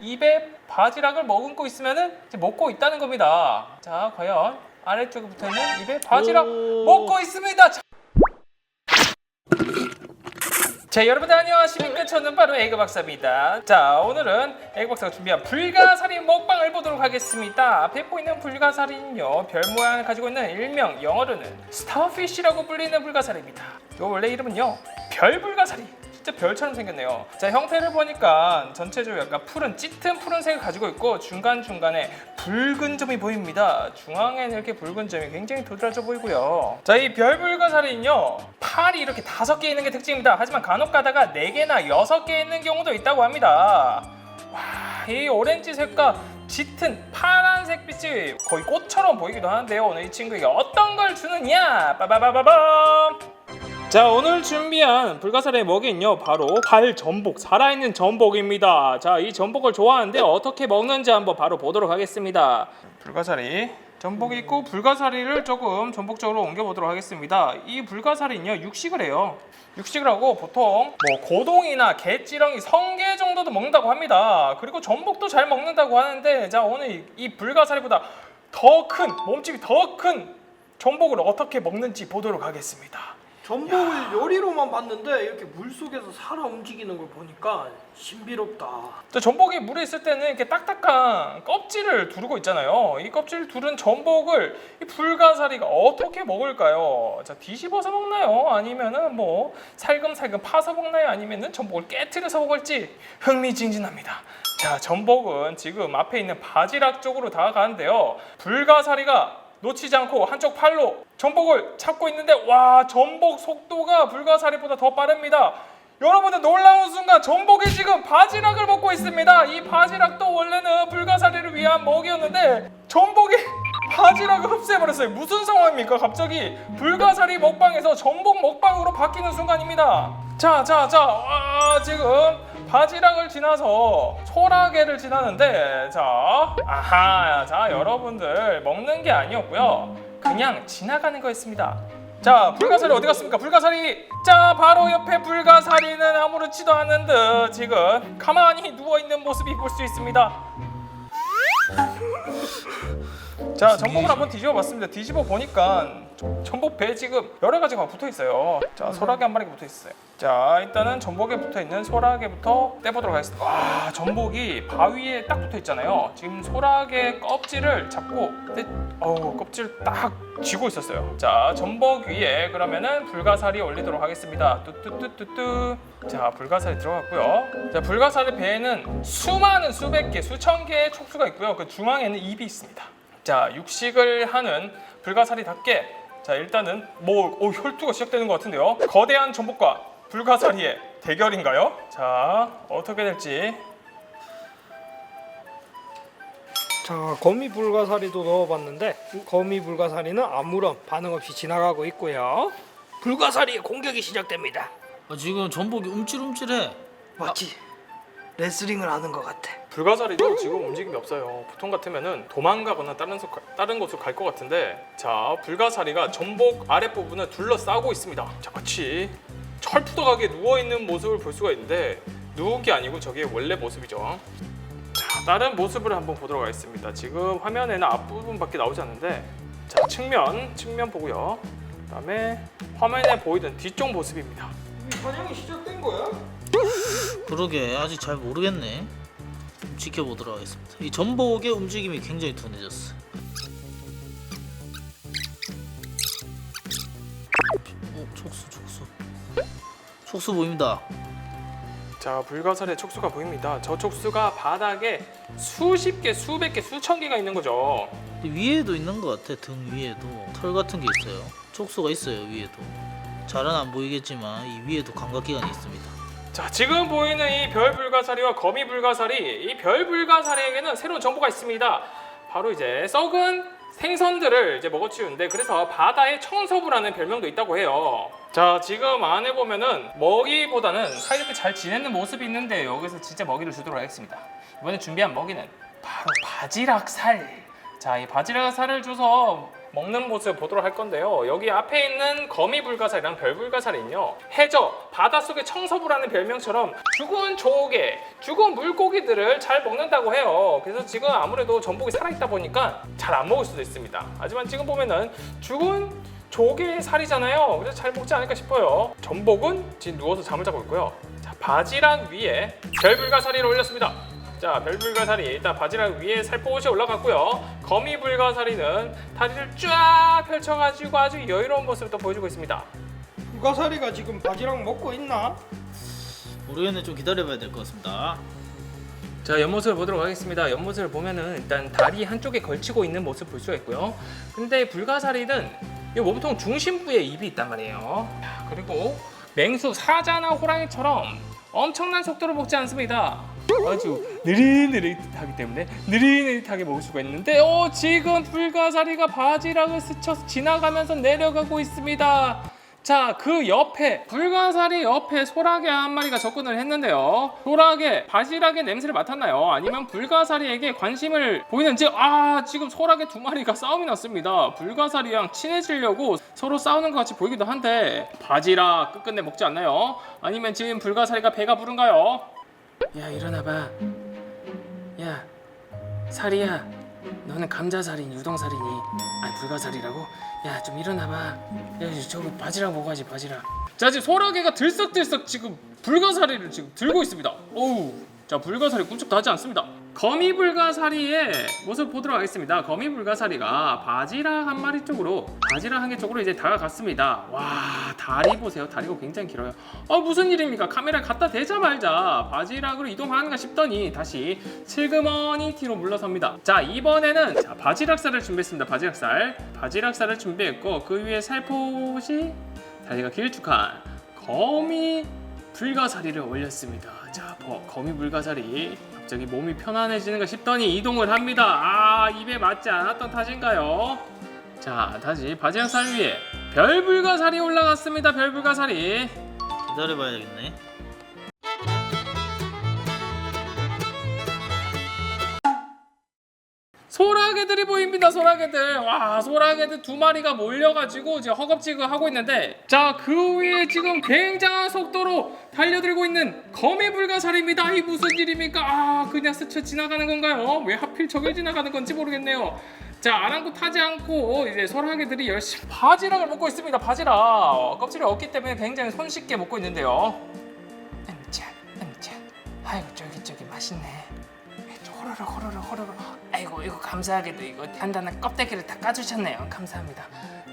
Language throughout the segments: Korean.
입에 바지락을 머금고 있으면은 이제 먹고 있다는 겁니다. 자, 과연 아래쪽에 붙어 있는 입에 바지락 오. 먹고 있습니다. 자, 자, 여러분들 안녕하십니까? 저는 바로 에그 박사입니다. 자, 오늘은 에그 박사가 준비한 불가사리 먹방을 보도록 하겠습니다. 앞에 보이는 불가사리는요, 별 모양을 가지고 있는 일명 영어로는 스타피쉬라고 불리는 불가사리입니다. 요 원래 이름은요, 별 불가사리. 진짜 별처럼 생겼네요. 자, 형태를 보니까 전체적으로 약간 푸른 짙은 푸른색을 가지고 있고 중간 중간에 붉은 점이 보입니다. 중앙에는 이렇게 붉은 점이 굉장히 도드라져 보이고요. 자, 이 별불가사리는요 팔이 이렇게 다섯 개 있는 게 특징입니다. 하지만 간혹 가다가 네 개나 여섯 개 있는 경우도 있다고 합니다. 와, 이 오렌지 색과 짙은 파란색 빛이 거의 꽃처럼 보이기도 하는데요. 오늘 이 친구에게 어떤 걸 주느냐? 빠바바바밤! 자 오늘 준비한 불가사리의 먹이는요 바로 발 전복 살아있는 전복입니다. 자 이 전복을 좋아하는데 어떻게 먹는지 한번 바로 보도록 하겠습니다. 불가사리. 전복이 있고 불가사리를 조금 전복적으로 옮겨보도록 하겠습니다. 이 불가사리는요 육식을 해요. 육식을 하고 보통 뭐 고동이나 개찌렁이 성게 정도도 먹는다고 합니다. 그리고 전복도 잘 먹는다고 하는데 자 오늘 이- 이 불가사리보다 더 큰 몸집이 더 큰 전복을 어떻게 먹는지 보도록 하겠습니다 전복을 요리로만 봤는데 이렇게 물 속에서 살아 움직이는 걸 보니까 신비롭다. 저 전복이 물에 있을 때는 이렇게 딱딱한 껍질을 두르고 있잖아요. 이 껍질을 두른 전복을 이 불가사리가 어떻게 먹을까요? 자, 뒤집어서 먹나요? 아니면은 뭐 살금살금 파서 먹나요? 아니면은 전복을 깨트려서 먹을지 흥미진진합니다. 자, 전복은 지금 앞에 있는 바지락 쪽으로 다가가는데요. 불가사리가 놓치지 않고 한쪽 팔로 전복을 잡고 있는데 와 전복 속도가 불가사리보다 더 빠릅니다. 여러분들 놀라운 순간 전복이 지금 바지락을 먹고 있습니다. 이 바지락도 원래는 불가사리를 위한 먹이였는데 전복이 바지락을 흡수해버렸어요. 무슨 상황입니까? 갑자기 불가사리 먹방에서 전복 먹방으로 바뀌는 순간입니다. 자, 자, 자, 와, 지금 바지락을 지나서 소라게를 지나는데, 자, 아하, 자, 여러분들 먹는 게 아니었고요. 그냥 지나가는 거였습니다. 자, 불가사리 어디 갔습니까? 불가사리! 자, 바로 옆에 불가사리는 아무렇지도 않은 듯 지금 가만히 누워있는 모습이 볼 수 있습니다. 자, 전복을 한번 뒤집어 봤습니다. 뒤집어 보니까 전복 배 지금 여러 가지가 붙어 있어요. 자, 소라게 한 마리가 붙어 있어요. 자, 일단은 전복에 붙어 있는 소라게부터 떼보도록 하겠습니다. 와, 전복이 바위에 딱 붙어 있잖아요. 지금 소라게 껍질을 잡고 떼, 어우, 껍질 딱 쥐고 있었어요. 자, 전복 위에 그러면은 불가사리 올리도록 하겠습니다. 뚜뚜뚜뚜뚜. 자, 불가사리 들어갔고요. 자, 불가사리 배에는 수많은 수백 개, 수천 개의 촉수가 있고요. 그 중앙에는 입이 있습니다. 자, 육식을 하는 불가사리답게 자, 일단은 뭐 오, 혈투가 시작되는 것 같은데요. 거대한 전복과 불가사리의 대결인가요? 자, 어떻게 될지. 자, 거미 불가사리도 넣어봤는데 거미 불가사리는 아무런 반응 없이 지나가고 있고요. 불가사리의 공격이 시작됩니다. 아, 지금 전복이 움찔움찔해. 맞지? 레슬링을 하는 것 같아. 불가사리도 지금 움직임이 없어요. 보통 같으면은 도망가거나 다른 소, 다른 곳으로 갈 것 같은데, 자 불가사리가 전복 아랫 부분을 둘러싸고 있습니다. 자 마치 철푸덕하게 누워 있는 모습을 볼 수가 있는데 누운 게 아니고 저게 원래 모습이죠. 자 다른 모습을 한번 보도록 하겠습니다. 지금 화면에는 앞부분밖에 나오지 않는데, 자 측면 측면 보고요. 그 다음에 화면에 보이던 뒤쪽 모습입니다. 이 사냥이 시작된 거야? 그러게 아직 잘 모르겠네. 좀 지켜보도록 하겠습니다. 이 전복의 움직임이 굉장히 둔해졌어. 어, 촉수, 촉수. 촉수 보입니다. 자 불가사리의 촉수가 보입니다. 저 촉수가 바닥에 수십 개, 수백 개, 수천 개가 있는 거죠. 위에도 있는 것 같아. 등 위에도 털 같은 게 있어요. 촉수가 있어요 위에도. 잘은 안 보이겠지만 이 위에도 감각기관이 있습니다. 자 지금 보이는 이 별 불가사리와 거미 불가사리, 이 별 불가사리에게는 새로운 정보가 있습니다. 바로 이제 썩은 생선들을 이제 먹어치우는데 그래서 바다의 청소부라는 별명도 있다고 해요. 자 지금 안에 보면은 먹이보다는 사이좋게 잘 지내는 모습이 있는데 여기서 진짜 먹이를 주도록 하겠습니다. 이번에 준비한 먹이는 바로 바지락 살. 자 이 바지락 살을 줘서 먹는 모습 보도록 할 건데요. 여기 앞에 있는 거미 불가사리랑 별 불가사리는요. 해저, 바닷속의 청서부라는 별명처럼 죽은 조개, 죽은 물고기들을 잘 먹는다고 해요. 그래서 지금 아무래도 전복이 살아있다 보니까 잘 안 먹을 수도 있습니다. 하지만 지금 보면은 죽은 조개 살이잖아요. 그래서 잘 먹지 않을까 싶어요. 전복은 지금 누워서 잠을 자고 있고요. 자, 바지락 위에 별불가사리를 올렸습니다. 자, 별불가사리 일단 바지락 위에 살포시 올라갔고요. 거미불가사리는 다리를 쫙 펼쳐가지고 아주 여유로운 모습을 또 보여주고 있습니다. 불가사리가 지금 바지락 먹고 있나? 모르겠네 좀 기다려봐야 될 것 같습니다. 자, 옆모습을 보도록 하겠습니다. 옆모습을 보면은 일단 다리 한쪽에 걸치고 있는 모습 볼 수가 있고요. 근데 불가사리는 이 몸통 중심부에 입이 있단 말이에요. 자, 그리고 맹수, 사자나 호랑이처럼 엄청난 속도로 먹지 않습니다. 아주 느릿느릿하기 때문에 느릿느릿하게 먹을 수가 있는데 어 지금 불가사리가 바지락을 스쳐 지나가면서 내려가고 있습니다. 자, 그 옆에 불가사리 옆에 소라게 한 마리가 접근을 했는데요. 소라게 바지락의 냄새를 맡았나요? 아니면 불가사리에게 관심을 보이는지 아 지금 소라게 두 마리가 싸움이 났습니다. 불가사리랑 친해지려고 서로 싸우는 것 같이 보이기도 한데 바지락 끝끝내 먹지 않나요? 아니면 지금 불가사리가 배가 부른가요? 야 일어나봐. 야 사리야. 너는 감자살인 유동살이니? 아니 불가살이라고? 야 좀 일어나봐. 야 저거 바지락 먹어야지 바지락? 자 지금 소라게가 들썩들썩 지금 불가사리를 지금 들고 있습니다. 어우 자 불가사리 꿈쩍도 하지 않습니다 거미 불가사리의 모습 보도록 하겠습니다. 거미 불가사리가 바지락 한 마리 쪽으로 바지락 한 개 쪽으로 이제 다가갔습니다. 와 다리 보세요. 다리가 굉장히 길어요. 아 무슨 일입니까? 카메라 갖다 대자마자. 바지락으로 이동하는가 싶더니 다시 슬그머니 뒤로 물러섭니다. 자 이번에는 자, 바지락살을 준비했습니다. 바지락살. 바지락살을 준비했고 그 위에 살포시 다리가 길쭉한 거미 불가사리를 올렸습니다 자 버- 거미 불가사리. 갑자기 몸이 편안해지는가 싶더니 이동을 합니다. 아 입에 맞지 않았던 탓인가요? 자 다시 바지락살 위에 별불가사리 올라갔습니다. 별불가사리. 기다려봐야 되겠네. 소라게들이 보입니다 소라게들. 와 소라게들 두 마리가 몰려가지고 이제 허겁지겁 하고 있는데 자 그 위에 지금 굉장한 속도로 달려들고 있는 거미불가사리입니다. 이 무슨 일입니까? 아 그냥 스쳐 지나가는 건가요? 왜 하필 저길 지나가는 건지 모르겠네요. 자 아랑곳하지 않고 이제 소라게들이 열심히 바지락을 먹고 있습니다. 바지락. 껍질이 없기 때문에 굉장히 손쉽게 먹고 있는데요. 음차 음차 아이고 쫄깃쫄깃 맛있네 호로록 호로록 호로록. 아이고 이거 감사하게도 이거 단단한 껍데기를 다 까주셨네요. 감사합니다.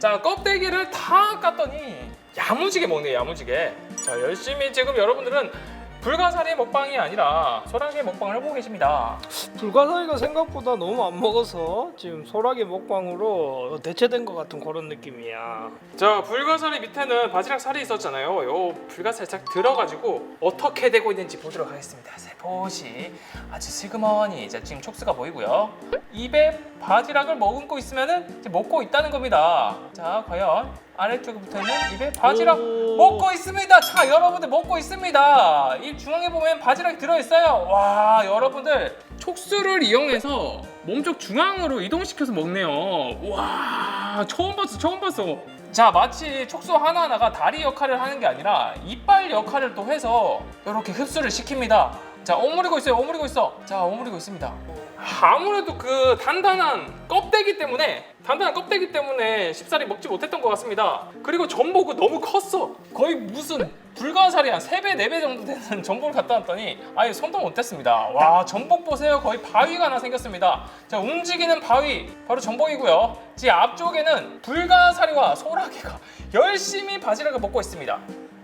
자 껍데기를 다 깠더니 야무지게 먹네요 야무지게. 자 열심히 지금 여러분들은 불가사리 먹방이 아니라 소라게 먹방을 해보고 계십니다. 불가사리가 생각보다 너무 안 먹어서 지금 소라게 먹방으로 대체된 것 같은 그런 느낌이야. 자 불가사리 밑에는 바지락 살이 있었잖아요. 요 불가사리 싹 들어가지고 어떻게 되고 있는지 보도록 하겠습니다. 살포시. 아주 슬그머니 자 지금 촉수가 보이고요. 입에 바지락을 머금고 있으면은 이제 먹고 있다는 겁니다. 자 과연 아래쪽에 붙어있는 입에 바지락 오. 먹고 있습니다. 자 여러분들 먹고 있습니다. 입 중앙에 보면 바지락이 들어있어요. 와 여러분들 촉수를 이용해서 몸쪽 중앙으로 이동시켜서 먹네요. 와 처음 봤어 처음 봤어. 자 마치 촉수 하나하나가 다리 역할을 하는 게 아니라 이빨 역할을 또 해서 이렇게 흡수를 시킵니다. 자 오므리고 있어요 오므리고 있어. 자 오므리고 있습니다. 아무래도 그 단단한 껍데기 때문에 단단한 껍데기 때문에 쉽사리 먹지 못했던 것 같습니다. 그리고 전복은 너무 컸어. 거의 무슨 불가사리 한 3배, 4배 정도 되는 전복을 갖다 놨더니 아예 손도 못 댔습니다. 와 전복 보세요. 거의 바위가 하나 생겼습니다. 자 움직이는 바위 바로 전복이고요. 제 앞쪽에는 불가사리와 소라게가 열심히 바지락을 먹고 있습니다.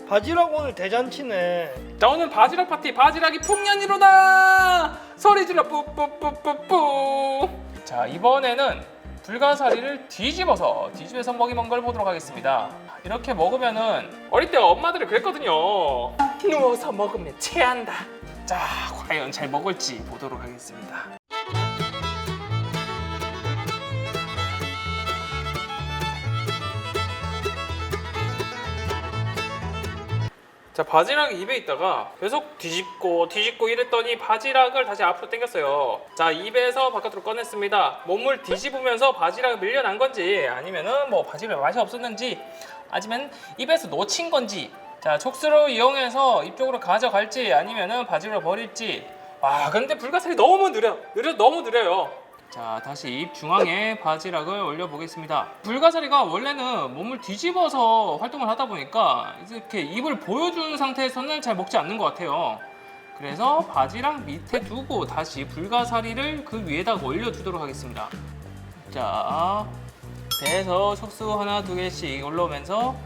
바지락 오늘 대잔치네. 자 오늘 바지락 파티 바지락이 풍년이로다! 소리 질러 뿌뿌뿌뿌뿌. 자 이번에는 불가사리를 뒤집어서 뒤집어서 먹이는 걸 보도록 하겠습니다. 이렇게 먹으면은 어릴 때 엄마들이 그랬거든요. 누워서 먹으면 체한다. 자 과연 잘 먹을지 보도록 하겠습니다 자 바지락이 입에 있다가 계속 뒤집고 뒤집고 이랬더니 바지락을 다시 앞으로 당겼어요. 자 입에서 바깥으로 꺼냈습니다. 몸을 뒤집으면서 바지락을 밀려난 건지 아니면은 뭐 바지락 맛이 없었는지 아니면 입에서 놓친 건지 자 촉수로 이용해서 입 쪽으로 가져갈지 아니면은 바지락을 버릴지 와 근데 불가사리 너무 느려 느려 너무 느려요. 자 다시 입 중앙에 바지락을 올려보겠습니다 불가사리가 원래는 몸을 뒤집어서 활동을 하다 보니까 이렇게 입을 보여준 상태에서는 잘 먹지 않는 것 같아요 그래서 바지락 밑에 두고 다시 불가사리를 그 위에다 올려주도록 하겠습니다 자 배에서 촉수 하나 두 개씩 올라오면서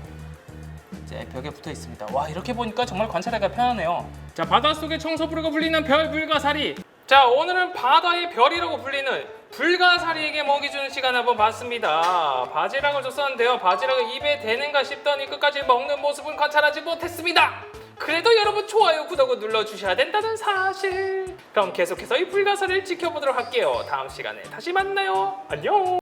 이제 벽에 붙어 있습니다. 와 이렇게 보니까 정말 관찰하기가 편하네요. 자 바닷속의 청소부르가 불리는 별 불가사리. 자 오늘은 바다의 별이라고 불리는 불가사리에게 먹이 주는 시간 한번 봤습니다. 바지락을 줬었는데요. 바지락을 입에 대는가 싶더니 끝까지 먹는 모습은 관찰하지 못했습니다. 그래도 여러분 좋아요 구독을 눌러주셔야 된다는 사실. 그럼 계속해서 이 불가사리를 지켜보도록 할게요. 다음 시간에 다시 만나요. 안녕.